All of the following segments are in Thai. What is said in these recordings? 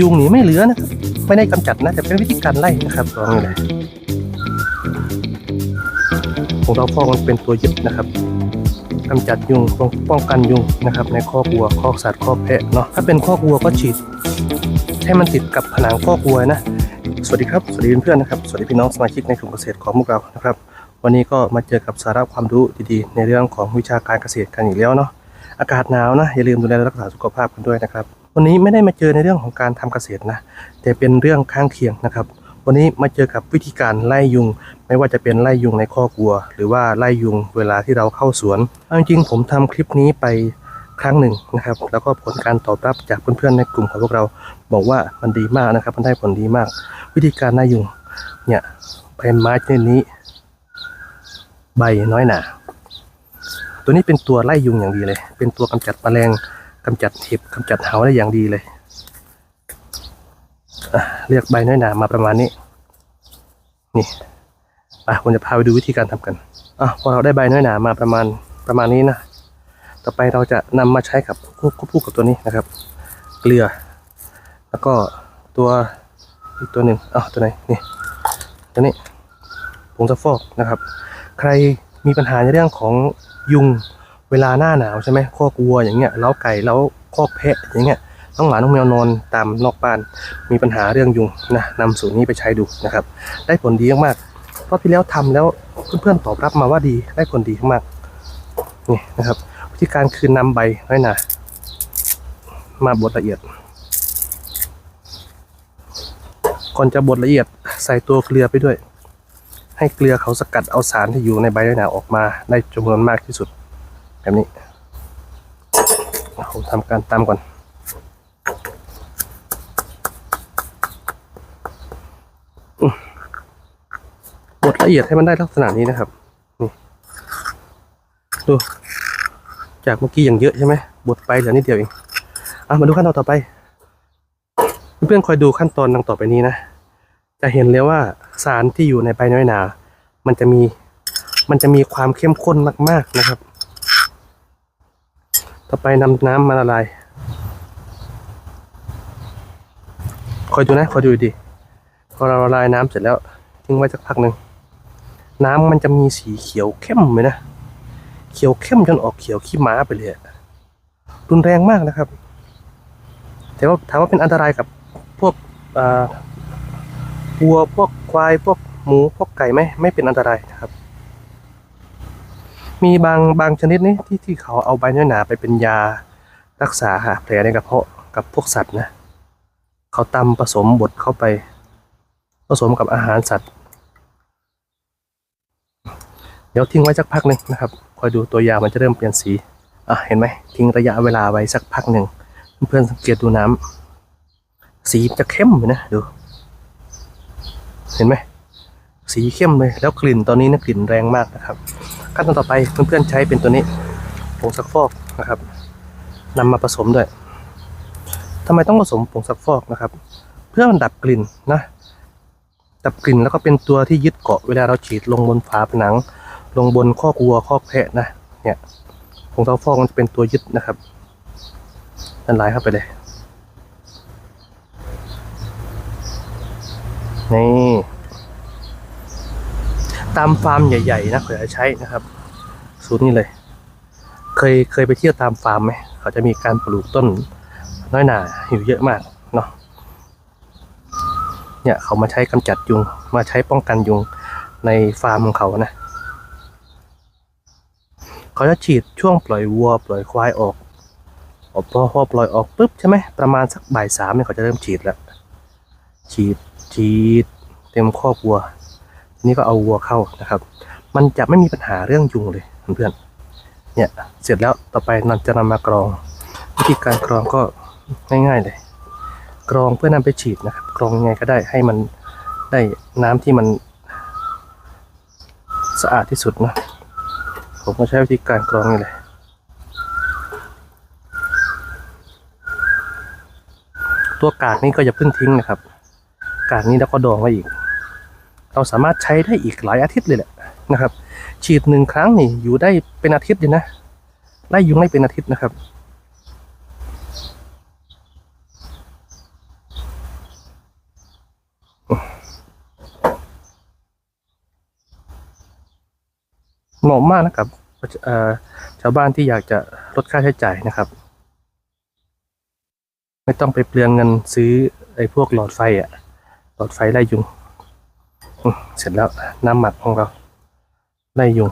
ยุงหนีไม่เหลือนะครับ ไม่ได้กำจัดนะแต่เป็นวิธีการไล่นะครับลองนี่เลยของเราฟอกมันเป็นตัวยึดนะครับกำจัดยุงป้องป้องกันยุงนะครับ ในคอกวัวคอกสัตว์คอกแพะเนาะถ้าเป็นคอกวัวก็ฉีด ให้มันติดกับผนังคอกวัวนะ สวัสดีครับ สวัสดีเพื่อนๆนะครับ สวัสดีพี่น้องสมาชิกในกลุ่มเกษตรของพวกเรานะครับ วันนี้ก็มาเจอกับสาระความรู้ดีๆ ในเรื่องของวิชาการเกษตรกันอีกแล้วเนาะอากาศหนาวนะอย่าลืมดูแลรักษาสุขภาพกันด้วยนะครับ วันนี้ไม่ได้มาเจอในเรื่องของการทำเกษตรนะ แต่เป็นเรื่องข้างเคียงนะครับ วันนี้มาเจอกับวิธีการไล่ยุง ไม่ว่าจะเป็นไล่ยุงในคอกวัว หรือว่าไล่ยุงเวลาที่เราเข้าสวนเอาจริงผมทำคลิปนี้ไปครั้งหนึ่งนะครับ แล้วก็ผลการตอบรับจากเพื่อนๆในกลุ่มของพวกเราบอกว่ามันดีมากนะครับ มันได้ผลดีมาก วิธีการไล่ยุงเนี่ยใบไม้ชนิดนี้ ใบน้อยหนาตัวนี้เป็นตัวไล่ยุงอย่างดีเลย เป็นตัวกำจัดแมลง กำจัดเห็บกำจัดเหาได้อย่างดีเลยเรียกใบน้อยหนามาประมาณนี้ นี่อะผมจะพาไปดูวิธีการทำกันอะพอเราได้ใบน้อยหนามาประมาณประมาณนี้นะ ต่อไปเราจะนำมาใช้กับควบคู่กับตัวนี้นะครับ เกลือ แล้วก็ตัวอีกตัวหนึ่งอ้าวตัวไหนนี่ตัวนี้ผงซักฟอกนะครับ ใครมีปัญหาในเรื่องของยุง เวลาหน้าหนาวใช่ไหมคอกวัวอย่างเงี้ยเล้าไก่เล้าคอกแพะอย่างเงี้ยน้องหมาน้องแมวนอนตามนอกบ้าน มีปัญหาเรื่องยุงนะนำสูตรนี้ไปใช้ดูนะครับ ได้ผลดีมากๆเพราะที่แล้วทำแล้วเพื่อนๆตอบรับมาว่าดีได้ผลดีมากนี่นะครับ วิธีการคือนำใบน้อยหนามาบดละเอียด ก่อนจะบดละเอียดใส่ตัวเกลือไปด้วย ให้เกลือเขาสกัดเอาสารที่อยู่ในใบหนาออกมาได้จำนวนมากที่สุด แบบนี้ผมทำการตามก่อน บดละเอียดให้มันได้ลักษณะนี้นะครับ นี่ ดู จากเมื่อกี้อย่างเยอะใช่ไหม บดไปเหลือนิดเดียวเองอะมาดูขั้นตอนต่อไป เพื่อนๆคอยดูขั้นตอนดังต่อไปนี้นะ จะเห็นเลยว่าสารที่อยู่ในใบน้อยหนา มันจะมี มันจะมีความเข้มข้นมาก ๆนะครับ ต่อไปนำน้ำมาละลายคอยดูนะคอยดูดีพอเราละลายน้ำเสร็จแล้วทิ้งไว้สักพักหนึ่งน้ำมันจะมีสีเขียวเข้มเลยนะเขียวเข้มจนออกเขียวขี้ม้าไปเลยรุนแรงมากนะครับ แต่ว่าถามว่าเป็นอันตรายกับพวกวัวพวกควายพวกหมูพวกไก่ไหมไม่เป็นอันตรายนะครับ มีบางบางชนิดนี่ที่ที่เขาเอาใบเนื้อหนาไปเป็นยารักษาหาแผลในกระเพาะกับพวกสัตว์นะ เขาตำผสมบดเข้าไป ผสมกับอาหารสัตว์ เดี๋ยวทิ้งไว้สักพักหนึ่งนะครับ คอยดูตัวยามันจะเริ่มเปลี่ยนสีอะเห็นไหมทิ้งระยะเวลาไว้สักพักหนึ่งเพื่อนสังเกตดูน้ำสีจะเข้มเลยนะดู เห็นไหม สีเข้มเลย แล้วกลิ่นตอนนี้นะกลิ่นแรงมากนะครับ ขั้นตอนต่อไปเพื่อนๆใช้เป็นตัวนี้ผงซักฟอกนะครับนำมาผสมด้วยทำไมต้องผสมผงซักฟอกนะครับ เพื่อมันดับกลิ่นนะ ดับกลิ่นแล้วก็เป็นตัวที่ยึดเกาะเวลาเราฉีดลงบนฝาผนัง ลงบนข้อกวัวข้อแพะนะเนี่ยผงซักฟอกมันจะเป็นตัวยึดนะครับนั่นไหลเข้าไปเลยนี่ ตามฟาร์มใหญ่ๆนะเขาจะใช้นะครับ สูตรนี้เลย เคยเคยไปเที่ยวตามฟาร์มไหมเขาจะมีการปลูกต้นน้อยหนาอยู่เยอะมากเนาะเนี่ยเขามาใช้กำจัดยุง มาใช้ป้องกันยุงในฟาร์มของเขานะเขาจะฉีดช่วงปล่อยวัว ปล่อยควายออกพอพอพอปล่อยออกปุ๊บใช่ไหมประมาณสักบ่ายสามเนี่ยเขาจะเริ่มฉีดแล้ว ฉีดฉีดเต็มครอบวัว นี้ก็เอาวัวเข้านะครับ มันจะไม่มีปัญหาเรื่องยุงเลยเพื่อนๆเนี่ยเสร็จแล้วต่อไปนันจะนำมากรอง วิธีการกรองก็ง่าย ๆ เลย กรองเพื่อนำไปฉีดนะครับ กรองยังไงก็ได้ให้มันได้น้ำที่มันสะอาดที่สุดนะ ผมก็ใช้วิธีการกรองนี่เลยตัวกากนี่ก็อย่าเพิ่งทิ้งนะครับ กากนี้แล้วก็ดองไว้อีก เราสามารถใช้ได้อีกหลายอาทิตย์เลยแหละนะครับ ฉีดหนึ่งครั้งนี่อยู่ได้เป็นอาทิตย์เลยนะไล่ยุงได้เป็นอาทิตย์นะครับเหมาะมากนะครับชาวบ้านที่อยากจะลดค่าใช้จ่ายนะครับ ไม่ต้องไปเปลืองเงินซื้อไอ้พวกหลอดไฟอะหลอดไฟไล่ยุง เสร็จแล้วน้ำหมักของเราไล่ยุง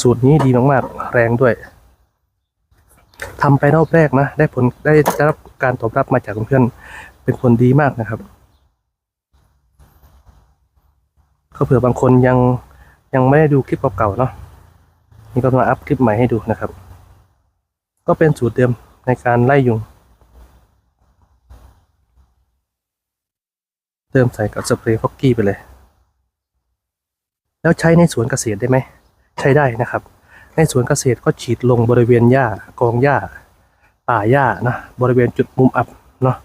สูตรนี้ดีมากๆ แรงด้วยทำไปรอบแรกนะ ได้ผลได้รับการตอบรับมาจากเพื่อนเป็นผลดีมากนะครับก็เผื่อบางคนยังยังไม่ได้ดูคลิปเก่าๆเนาะนี่ก็มาอัพคลิปใหม่ให้ดูนะครับ ก็เป็นสูตรเดิมในการไล่ยุง ติมใส่กับสเปรย์ฟอกกี้ไปเลย แล้วใช้ในสวนเกษตรได้ไหม ใช้ได้นะครับ ในสวนเกษตรก็ฉีดลงบริเวณหญ้ากองหญ้า ป่าหญ้านะบริเวณจุดมุมอับเนาะ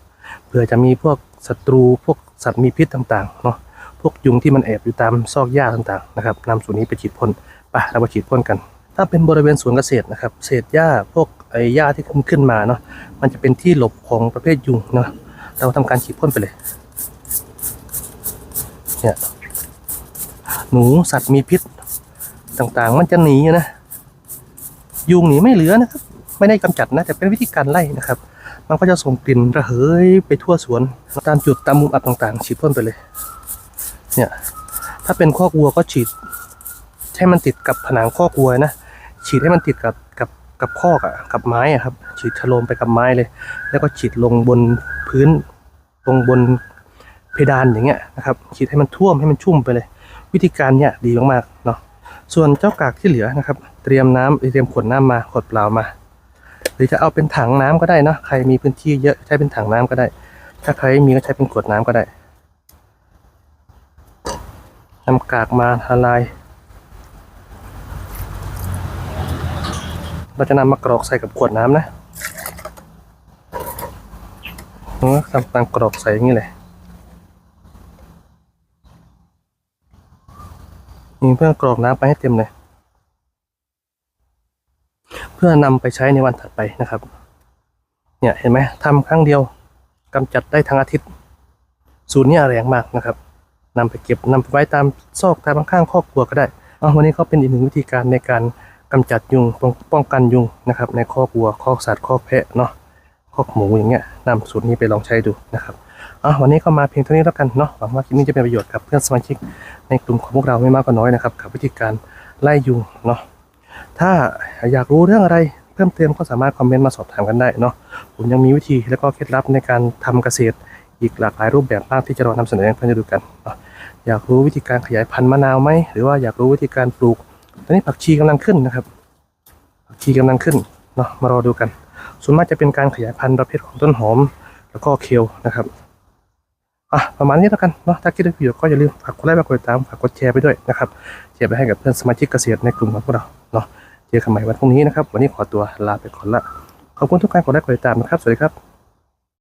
เผื่อจะมีพวกศัตรูพวกสัตว์มีพิษต่างๆเนาะพวกยุงที่มันแอบอยู่ตามซอกหญ้าต่างๆนะครับนำสูตรนี้ไปฉีดพ่นไปเราไปฉีดพ่นกัน ถ้าเป็นบริเวณสวนเกษตรนะครับ เศษหญ้าพวกไอ้หญ้าที่ขึ้นขึ้นมาเนาะมันจะเป็นที่หลบของประเภทยุงเนาะเราทำการฉีดพ่นไปเลย เนี่ยหนูสัตว์มีพิษต่างๆ มันจะหนีนะ ยุงหนีไม่เหลือนะครับ ไม่ได้กำจัดนะ แต่เป็นวิธีการไล่นะครับ มันก็จะส่งกลิ่นระเหยไปทั่วสวน ตามจุดตามมุมอับต่างๆ ฉีดพ่นไปเลย เนี่ย ถ้าเป็นคอกวัวก็ฉีด ให้มันติดกับผนังคอกวัวนะ ฉีดให้มันติดกับกับกับคอกอะกับไม้อะครับ ฉีดชโลมไปกับไม้เลย แล้วก็ฉีดลงบนพื้น ลงบน เพดานอย่างเงี้ยนะครับฉีดให้มันท่วมให้มันชุ่มไปเลย วิธีการเนี่ยดีมากๆเนาะส่วนเจ้ากากที่เหลือนะครับ เตรียมน้ำเตรียมขวดน้ำมาขวดเปล่ามา หรือจะเอาเป็นถังน้ำก็ได้เนะใครมีพื้นที่เยอะใช้เป็นถังน้ำก็ได้ ถ้าใครไม่มีก็ใช้เป็นขวดน้ำก็ได้นำกากมาละลายเราจะนำมากรอกใส่กับขวดน้ำนะทำการกรอกใส่อย่างนี้เลย เพื่อกรอกน้ำไปให้เต็มเลย เพื่อนำไปใช้ในวันถัดไปนะครับ เนี่ยเห็นไหมทำครั้งเดียวกำจัดได้ทั้งอาทิตย์ สูตรนี้แรงมากนะครับนำไปเก็บนำไปไว้ตามซอกตามข้างครอบครัวก็ได้เอาวันนี้ก็เป็นอีกหนึ่งวิธีการในการกำจัดยุงป้องป้องกันยุงนะครับ ในครอบครัวคอกสัตว์คอกแพะเนาะคอกหมูอย่างเงี้ยนำสูตรนี้ไปลองใช้ดูนะครับ อะวันนี้ก็มาเพียงเท่านี้แล้วกันเนาะหวังว่าคลิปนี้จะเป็นประโยชน์กับเพื่อนสมาชิกในกลุ่มของพวกเราไม่มากก็น้อยนะครับกับวิธีการไล่ยุงเนาะถ้าอยากรู้เรื่องอะไรเพิ่มเติมก็สามารถคอมเมนต์มาสอบถามกันได้เนาะผมยังมีวิธีและก็เคล็ดลับในการทำเกษตรอีกหลากหลายรูปแบบมากที่จะลองนำเสนอให้เพื่อนได้ดูกัน อยากรู้วิธีการขยายพันธุ์มะนาวไหม หรือว่าอยากรู้วิธีการปลูก ตอนนี้ผักชีกำลังขึ้นนะครับ ผักชีกำลังขึ้นเนาะ มารอดูกัน ส่วนมากจะเป็นการขยายพันธุ์ประเภทของต้นหอม แล้วก็เคลนะครับ อะประมาณนี้แล้วกันเนาะถ้าคิดได้ประโยชน์ก็อย่าลืมฝากกดไลค์ฝากกดติดตามฝากกดแชร์ไปด้วยนะครับแชร์ไปให้กับเพื่อนสมาชิกเกษตรในกลุ่มของพวกเราเนาะเจอกันใหม่วันพรุ่งนี้นะครับ วันนี้ขอตัวลาไปก่อนละขอบคุณทุกการกดไลค์กดติดตามนะครับสวัสดีครับ